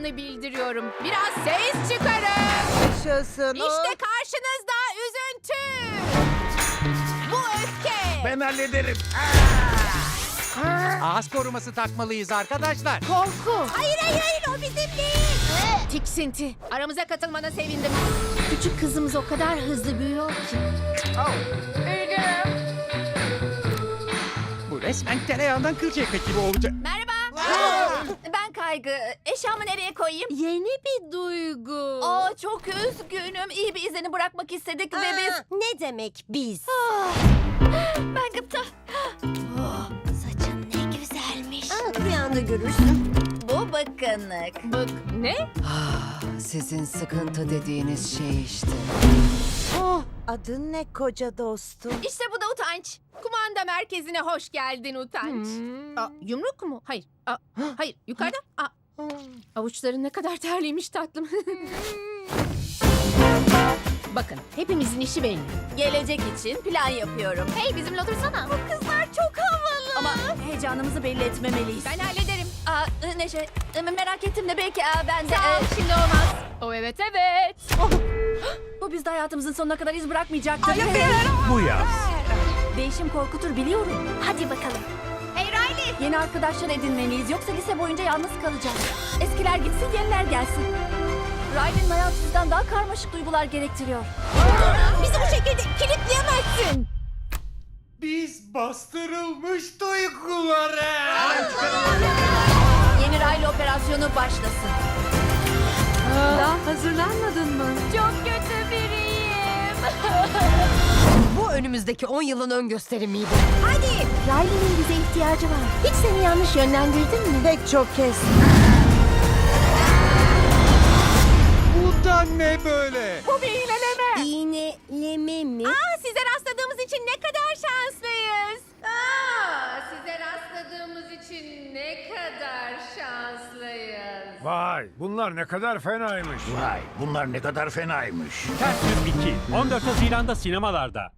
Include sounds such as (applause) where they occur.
heyecanlı bildiriyorum. Biraz ses çıkarın. Yaşasın. İşte karşınızda üzüntü. Bu öfke. Ben hallederim. Ağız koruması takmalıyız arkadaşlar. Korku. Hayır hayır hayır o bizim değil. Tiksinti. Aramıza katılmana sevindim. Küçük kızımız o kadar hızlı büyüyor ki. Bu resmen tereyağından kıl çekmek gibi olacak. Merhaba. Kaygı. Eşyamı nereye koyayım? Yeni bir duygu. Aa çok üzgünüm. İyi bir izlenim bırakmak istedik ve biz... Ne demek biz? Ben gıpta. saçın ne güzelmiş. Aa, bir anda görürsün. Bu bakınlık. Bak ne? Sizin sıkıntı dediğiniz şey işte. Oh, adın ne koca dostum? İşte bu da utanç. Kumanda merkezine hoş geldin utanç. Aa, yumruk mu? Hayır. Aa, hayır. Yukarıda. Aa, avuçların ne kadar terliymiş tatlım. (laughs) Bakın hepimizin işi belli. Gelecek için plan yapıyorum. Hey bizimle otursana. Bu kızlar çok havalı. Ama heyecanımızı belli etmemeliyiz. Ben hallederim. Aa, Neşe, merak ettim de belki aa, ben de... Sağ ol, e, şimdi olmaz. O evet evet. Bu bizde hayatımızın sonuna kadar iz bırakmayacaktır. Bu yaz. Değişim korkutur biliyorum. Hadi bakalım. Hey Riley. Yeni arkadaşlar edinmeliyiz yoksa lise boyunca yalnız kalacağız. Eskiler gitsin yeniler gelsin. Riley'nin hayatı bizden daha karmaşık duygular gerektiriyor. Bizi bu şekilde kilitleyemezsin. Biz bastırılmış duygulara. Yeni Riley operasyonu başlasın. Daha hazırlanmadın mı? Çok kötü biriyim. (laughs) Bu önümüzdeki 10 yılın ön gösterimiydi. Hadi. Riley'nin bize ihtiyacı var. Hiç seni yanlış yönlendirdin mi? Pek çok kez. Bu da ne böyle? İğneleme mi? Aa, size rastladığımız için ne kadar Vay bunlar ne kadar fenaymış. Vay bunlar ne kadar fenaymış. Ters Yüz 2. 14 Haziran'da sinemalarda.